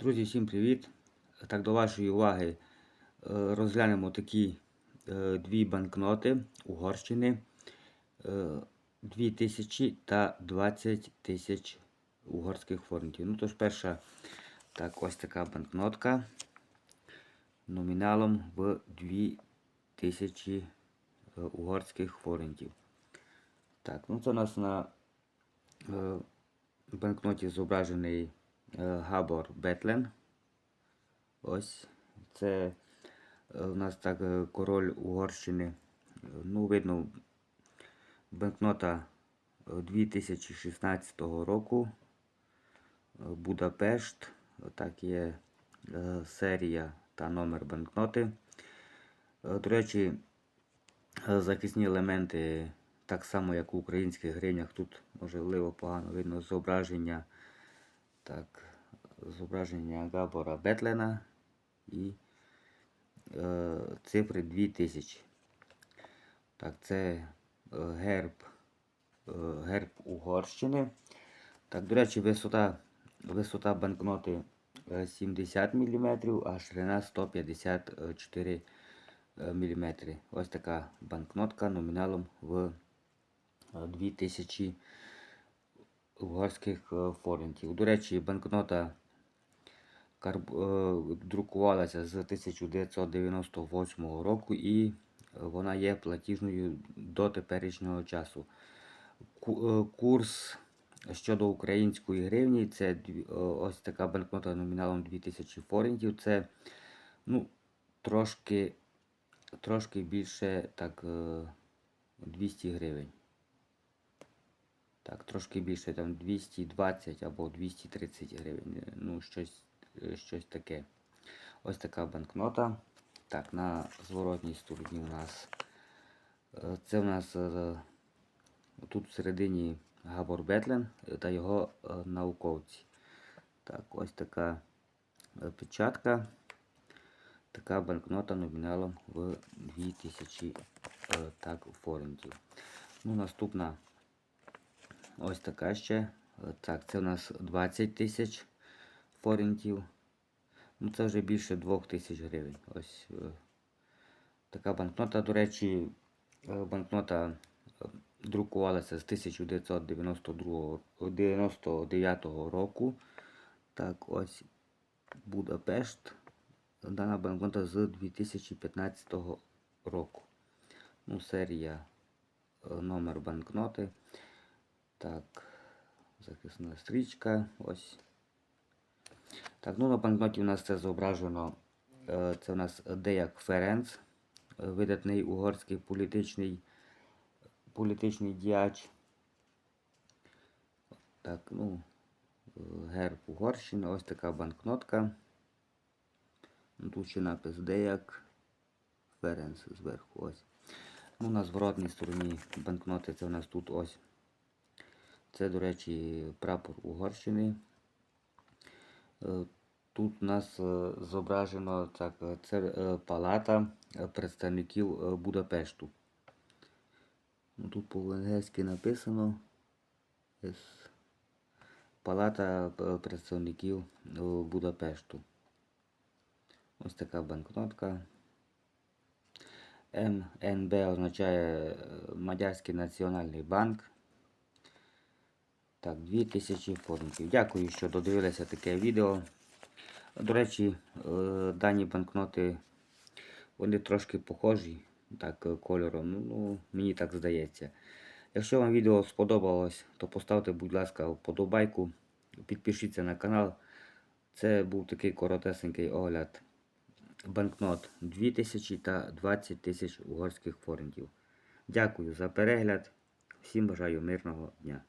Друзі, всім привіт! Так, до вашої уваги е, розглянемо такі е, дві банкноти Угорщини е, 2000 та 20 тисяч угорських форинтів. Ну, тож, перша, так, ось така банкнотка номіналом в 2000 е, угорських форинтів. Так, ну це у нас на е, банкноті зображений е, Габор Бетлен. Ось це е, у нас так е, король Угорщини. Е, Ну, видно, банкнота е, 2016 року. Е, Будапешт. Так є е, серія та номер банкноти. Е, До речі, е, захисні елементи, так само як у українських гривнях, тут можливо погано видно зображення. Так, зображення Габора Бетлена і е, цифри 2000. Так, це е, герб, е, герб Угорщини. Так, до речі, висота, висота банкноти е, 70 мм, а ширина 154 мм. Ось така банкнотка номіналом в е, 2000 угорських е, форинтів. До речі, банкнота е, друкувалася з 1998 року і вона є платіжною до теперішнього часу. Е, Курс щодо української гривні це е, ось така банкнота номіналом 2000 форинтів. Це ну, трошки, трошки більше так, е, 200 гривень. Так, трошки більше, там 220 або 230 гривень. е, Ну, щось, е, щось таке. Ось така банкнота. Так, на зворотній стороні у нас. е, Це у нас е, тут всередині Габор Бетлен е, та його е, науковці. Так, ось така е, печатка. Така банкнота номіналом в 2000 е, так, форинтів. Ну, наступна Ось така ще. Е, Так, це у нас 20 тисяч форинтів. Ну, це вже більше 2 тисяч гривень. Ось е, така банкнота. До речі, е, банкнота е, друкувалася з 1992 року. Так, ось Будапешт. Дана банкнота з 2015 року. Ну, серія номер банкноти. Так, захисна стрічка. Ось. Так, ну на банкноті у нас це зображено. е, Це у нас Деяк Ференц, е, видатний угорський політичний, політичний діяч. Так, ну, е, герб Угорщини, ось така банкнотка. Ну, Тут ще напис Деяк Ференц зверху. Ось. Ну, на зворотній стороні банкноти це у нас тут ось. Це, до речі, прапор Угорщини. Е, Тут у нас е, зображено так, е, це палата представників Будапешту. Ну, Тут по-венгерськи написано Палата представників Будапешту. Ось така банкнотка. МНБ означає Мадярський національний банк. Так, 2000 форинтів. Дякую, що додивилися таке відео. До речі, е, дані банкноти вони трошки похожі так, е, кольором. Ну, ну, мені так здається. Якщо вам відео сподобалось, то поставте, будь ласка, вподобайку, підпишіться на канал. Це був такий коротесенький огляд банкнот 2000 та 20 тисяч угорських форинтів. Дякую за перегляд. Всім бажаю мирного дня.